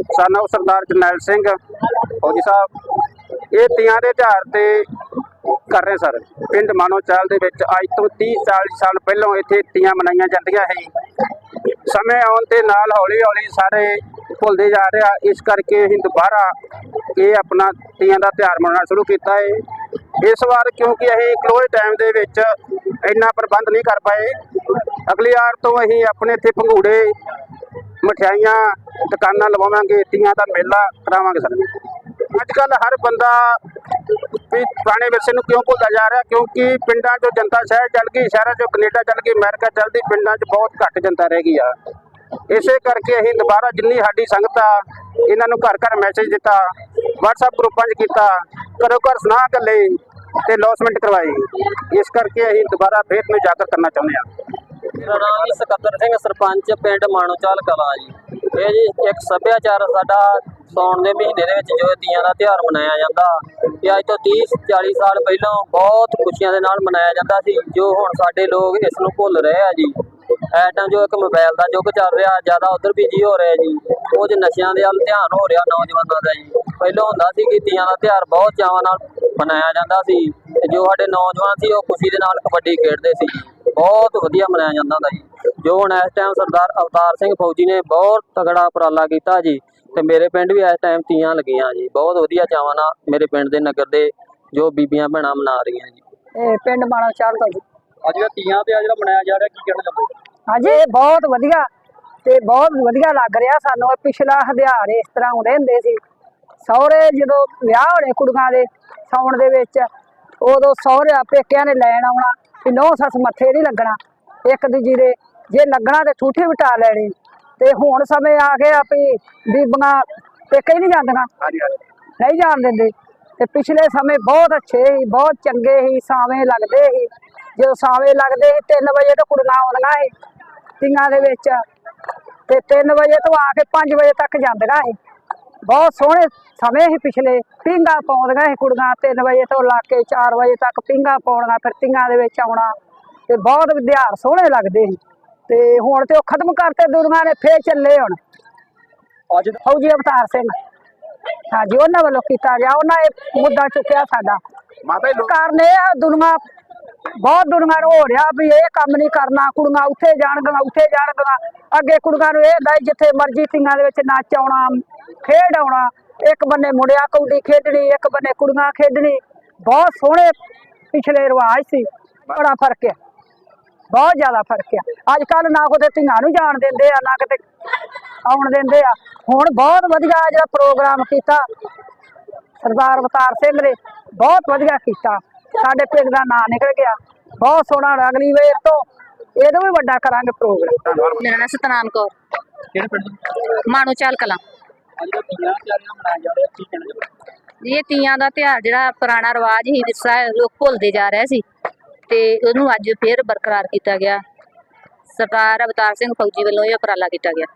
ਸਨ ਸਾਨੂੰ ਸਰਦਾਰ ਜਰਨੈਲ ਸਿੰਘ, ਫੌਜੀ ਸਾਹਿਬ, ਇਹ ਤੀਆਂ ਦੇ ਤਿਉਹਾਰ ਤੇ ਕਰ ਰਹੇ ਸਰ। ਪਿੰਡ ਮਾਨੋਚਾਲ ਦੇ ਵਿੱਚ ਅੱਜ ਤੋਂ 30 40 ਸਾਲ ਪਹਿਲਾਂ ਇੱਥੇ ਤੀਆਂ ਮਨਾਈਆਂ ਜਾਂਦੀਆਂ ਸੀ। ਸਮੇਂ ਆਉਣ ਦੇ ਨਾਲ ਹੌਲੀ ਹੌਲੀ ਸਾਰੇ ਭੁੱਲਦੇ ਜਾ ਰਿਹਾ ਇਸ ਕਰਕੇ ਅਸੀਂ ਦੁਬਾਰਾ ਇਹ ਆਪਣਾ ਤੀਆਂ ਦਾ ਤਿਉਹਾਰ ਮਨਾਉਣਾ ਸ਼ੁਰੂ ਕੀਤਾ ਹੈ ਇਸ ਵਾਰ ਕਿਉਂਕਿ ਅਸੀਂ ਕਲੋਜ਼ ਟਾਈਮ ਦੇ ਵਿੱਚ ਇੰਨਾ ਪ੍ਰਬੰਧ ਨਹੀਂ ਕਰ ਪਾਏ। ਅਗਲੀ ਵਾਰ ਤੋਂ ਅਸੀਂ ਆਪਣੇ ਇੱਥੇ ਭੰਗੂੜੇ ਮਠਿਆਈਆਂ, ਦੁਕਾਨਾਂ ਲਵਾਵਾਂਗੇ, ਤੀਆਂ ਦਾ ਮੇਲਾ ਕਰਾਵਾਂਗੇ ਸਰ। ਅੱਜ ਕੱਲ ਹਰ ਬੰਦਾ ਵੀ ਪੁਰਾਣੇ ਵਿਰਸੇ ਨੂੰ ਕਿਉਂ ਭੁੱਲਦਾ ਜਾ ਰਿਹਾ? ਕਿਉਂਕਿ ਪਿੰਡਾਂ 'ਚੋਂ ਜਨਤਾ, ਸ਼ਹਿਰ ਚੱਲ ਗਈ, ਸ਼ਹਿਰਾਂ 'ਚੋਂ ਕੈਨੇਡਾ ਚੱਲ ਗਈ, ਅਮਰੀਕਾ ਚੱਲਦੀ, ਪਿੰਡਾਂ 'ਚ ਬਹੁਤ ਘੱਟ ਜਨਤਾ ਰਹਿ ਗਈ ਆ। ਇਸੇ ਕਰਕੇ ਅਸੀਂ ਦੁਬਾਰਾ ਜਿੰਨੀ ਸਾਡੀ ਸੰਗਤ ਆ, ਇਹਨਾਂ ਨੂੰ ਘਰ ਘਰ ਮੈਸੇਜ ਦਿੱਤਾ, WhatsApp ਗਰੁੱਪਾਂ 'ਚ ਕੀਤਾ, ਘਰੋਂ ਘਰ ਸੁਨਾਹ ਕੱਲੇ ਤੇ ਲੌਸਮੈਂਟ ਕਰਵਾਈ। ਇਸ ਕਰਕੇ ਅਸੀਂ ਦੁਬਾਰਾ ਫੇਰ ਨੂੰ ਜਾਗਰ ਕਰਨਾ ਚਾਹੁੰਦੇ ਹਾਂ ਮੇਰਾ ਨਾਮ ਜੀ ਸਕੱਤਰ ਸਿੰਘ, ਸਰਪੰਚ ਪਿੰਡ ਮਾਣੋਚਾਲ ਕਲਾ ਜੀ। ਇਹ ਜੀ ਇੱਕ ਸੱਭਿਆਚਾਰ ਸਾਡਾ ਸੌਣ ਦੇ ਮਹੀਨੇ ਦੇ ਵਿੱਚ ਜੋ ਤੀਆਂ ਦਾ ਤਿਉਹਾਰ ਮਨਾਇਆ ਜਾਂਦਾ। ਇਹ ਅੱਜ ਤੋਂ 30 40 ਸਾਲ ਪਹਿਲਾਂ ਬਹੁਤ ਖੁਸ਼ੀਆਂ ਦੇ ਨਾਲ ਮਨਾਇਆ ਜਾਂਦਾ ਸੀ, ਜੋ ਹੁਣ ਸਾਡੇ ਲੋਕ ਇਸ ਨੂੰ ਭੁੱਲ ਰਹੇ ਆ ਜੀ। ਐਟਾਂ ਜੋ ਇੱਕ ਮੋਬਾਈਲ ਦਾ ਯੁੱਗ ਚੱਲ ਰਿਹਾ, ਜ਼ਿਆਦਾ ਉਧਰ ਬਿਜ਼ੀ ਹੋ ਰਿਹਾ ਜੀ। ਕੁਝ ਨਸ਼ਿਆਂ ਦੇ ਵੱਲ ਧਿਆਨ ਹੋ ਰਿਹਾ ਨੌਜਵਾਨਾਂ ਦਾ ਜੀ। ਪਹਿਲਾਂ ਹੁੰਦਾ ਸੀ ਕਿ ਤੀਆਂ ਦਾ ਤਿਉਹਾਰ ਬਹੁਤ ਚਾਵਾਂ ਨਾਲ ਮਨਾਇਆ ਜਾਂਦਾ ਸੀ। ਤੇ ਜੋ ਸਾਡੇ ਨੌਜਵਾਨ ਸੀ, ਉਹ ਖੁਸ਼ੀ ਦੇ ਨਾਲ ਕਬੱਡੀ ਖੇਡਦੇ ਸੀ ਬਹੁਤ ਵਧੀਆ ਮਨਾਇਆ ਜਾਂਦਾ ਹੁੰਦਾ ਜੀ। ਜੋ ਹੁਣ ਇਸ ਟਾਈਮ ਸਰਦਾਰ ਅਵਤਾਰ ਸਿੰਘ ਫੌਜੀ ਨੇ ਬਹੁਤ ਤਗੜਾ ਉਪਰਾਲਾ ਕੀਤਾ ਜੀ ਤੇ ਮੇਰੇ ਪਿੰਡ ਵੀ ਇਸ ਟਾਈਮ ਤੀਆਂ ਲੱਗੀਆਂ ਜੀ। ਬਹੁਤ ਵਧੀਆ ਚਾਵਾਂ ਨਾਲ ਮੇਰੇ ਪਿੰਡ ਦੇ ਨਗਰ ਦੇ ਜੋ ਬੀਬੀਆਂ ਭੈਣਾਂ ਮਨਾ ਰਹੀਆਂ ਜੀ। ਇਹ ਪਿੰਡ ਮਾਣਾ ਚਾਲ ਤੋਂ ਜੀ। ਅੱਜ ਜਿਹੜਾ ਤੀਆਂ ਤੇ ਜਿਹੜਾ ਮਨਾਇਆ ਜਾ ਰਿਹਾ ਕੀ ਕਹਿਣਾ ਚਾਹੁੰਦੇ ਹਾਂਜੀ ਇਹ ਬਹੁਤ ਵਧੀਆ ਤੇ ਬਹੁਤ ਵਧੀਆ ਲੱਗ ਰਿਹਾ ਸਾਨੂੰ। ਪਿਛਲਾ ਹਥਿਆਰ ਇਸ ਤਰ੍ਹਾਂ ਹੁੰਦੇ ਹੁੰਦੇ ਸੀ। ਸਹੁਰੇ ਜਦੋਂ ਵਿਆਹ ਹੋਣੇ ਕੁੜੀਆਂ ਦੇ ਸਾਉਣ ਦੇ ਵਿੱਚ ਉਦੋਂ ਸਹੁਰਿਆਂ ਪੇਕਿਆਂ ਨੇ ਲੈਣ ਆਉਣਾ। ਵੀ ਨੌ ਸੱਸ ਮੱਥੇ ਨਹੀਂ ਲੱਗਣਾ। ਇੱਕ ਦੂਜੀ ਦੇ ਜੇ ਲੱਗਣਾ ਤੇ ਠੂਠੀ ਵਟਾ ਲੈਣੀ। ਤੇ ਹੁਣ ਸਮੇਂ ਆ ਗਿਆ ਵੀ ਬੀਬੀਆਂ ਪੇਕੇ ਨਹੀਂ ਜਾਂਦੀਆਂ। ਨਹੀਂ ਜਾਣ ਦਿੰਦੇ। ਤੇ ਪਿਛਲੇ ਸਮੇਂ ਬਹੁਤ ਅੱਛੇ ਸੀ ਬਹੁਤ ਚੰਗੇ ਸੀ ਸਾਵੇਂ ਲੱਗਦੇ ਸੀ। ਜਦੋਂ ਸਾਵੇਂ ਲੱਗਦੇ ਸੀ 3 ਵਜੇ ਤੋਂ ਕੁੜੀਆਂ ਆਉਂਦੀਆਂ ਸੀ। ਤੀਆਂ ਦੇ ਵਿੱਚ ਤੇ 3 ਵਜੇ ਤੋਂ ਆ ਕੇ 5 ਵਜੇ ਤੱਕ ਜਾਂਦੀਆਂ ਸੀ। ਬਹੁਤ ਸੋਹਣੇ ਸਮੇਂ ਸੀ ਪਿਛਲੇ। ਪਿੰਗਾ ਪਾਉਂਦੀਆਂ ਸੀ ਕੁੜੀਆਂ 3 ਵਜੇ ਤੋਂ ਲਾ ਕੇ 4 ਵਜੇ ਤੱਕ ਪਿੰਗਾ ਪਾਉਣੀਆਂ ਫਿਰ ਤੀਆਂ ਦੇ ਵਿੱਚ ਆਉਣਾ। ਤੇ ਬਹੁਤ ਵਿਦਿਆਰ ਸੋਹਣੇ ਲੱਗਦੇ ਸੀ। ਤੇ ਹੁਣ ਤੇ ਉਹ ਖਤਮ ਕਰਤੇ ਦੁਨੀਆ ਨੇ ਫੇਰ ਚੱਲੇ ਹੁਣ। ਅੱਜ ਫੌਜੀ ਅਵਤਾਰ ਸਿੰਘ। ਹਾਂਜੀ ਉਹਨਾਂ ਵੱਲੋਂ ਕੀਤਾ ਗਿਆ। ਉਹਨਾਂ ਇਹ ਮੁੱਦਾ ਚੁੱਕਿਆ ਸਾਡਾ। ਮਾਤਾ ਕਾਰਨ ਇਹ ਦੁਨੀਆ ਬਹੁਤ ਦੁਨੀਆ ਨੂੰ ਹੋ ਰਿਹਾ ਵੀ ਇਹ ਕੰਮ ਨਹੀਂ ਕਰਨਾ। ਕੁੜੀਆਂ ਉੱਥੇ ਜਾਣਗੀਆਂ ਉੱਥੇ ਜਾਣਗੀਆਂ। ਅੱਗੇ ਕੁੜੀਆਂ ਨੂੰ ਇਹ ਹੁੰਦਾ ਜਿੱਥੇ ਮਰਜ਼ੀ ਤੀਆਂ ਦੇ ਵਿੱਚ ਨੱਚ ਆਉਣਾ ਖੇਡ ਆਉਣਾ ਇੱਕ ਬੰਨੇ ਮੁੰਡਿਆਂ ਕੌਡੀ ਖੇਡਣੀ ਇੱਕ ਬੰਨੇ ਕੁੜੀਆਂ ਖੇਡਣੀ। ਬਹੁਤ ਸੋਹਣੇ ਪਿਛਲੇ ਰਿਵਾਜ ਸੀ ਬੜਾ ਫ਼ਰਕ ਹੈ ਬਹੁਤ ਜ਼ਿਆਦਾ ਫ਼ਰਕ ਆ। ਅੱਜ ਕੱਲ ਨਾ ਕੋਤੇ ਧੀਆਂ ਨੂੰ ਜਾਣ ਦਿੰਦੇ ਆ ਨਾ ਕਿਤੇ ਆਉਣ ਦਿੰਦੇ ਆ। ਹੁਣ ਬਹੁਤ ਵਧੀਆ ਜਿਹੜਾ ਪ੍ਰੋਗਰਾਮ ਕੀਤਾ ਸਰਦਾਰ ਅਵਤਾਰ ਸਿੰਘ ਨੇ ਬਹੁਤ ਵਧੀਆ ਕੀਤਾ। ਸਾਡੇ ਪਿੰਡ ਦਾ ਨਾਂ ਨਿਕਲ ਗਿਆ। ਬਹੁਤ ਸੋਹਣਾ ਅਗਲੀ ਵੇਰ ਤੋਂ ਇਹਦੋਂ ਵੀ ਵੱਡਾ ਕਰਾਂਗੇ ਪ੍ਰੋਗਰਾਮ। ਮੇਰਾ ਨਾਮ ਸਤਨਾਮ ਕੌਰ। ਕਿਹੜੇ ਪਿੰਡ? ਤੋਂ ਮਾਣੂ ਚਾਲ ਕਲਾਂ। ਅੱਜ ਜਿਹੜਾ ਤੀਆਂ ਤੇ ਮਨਾਇਆ ਜਾ ਰਿਹਾ ਕੀ ਕਹਿਣਾ ਇਹ ਤੀਆਂ ਦਾ ਤਿਉਹਾਰ ਜਿਹੜਾ ਪੁਰਾਣਾ ਰਿਵਾਜ ਹੀ ਵਿਰਸਾ ਲੋਕ ਭੁੱਲਦੇ ਜਾ ਰਹੇ ਸੀ ਤੇ ਉਹਨੂੰ ਅੱਜ ਫੇਰ ਬਰਕਰਾਰ ਕੀਤਾ ਗਿਆ। ਸਰਦਾਰ ਅਵਤਾਰ ਸਿੰਘ ਫੌਜੀ ਵੱਲੋਂ ਇਹ ਉਪਰਾਲਾ ਕੀਤਾ ਗਿਆ।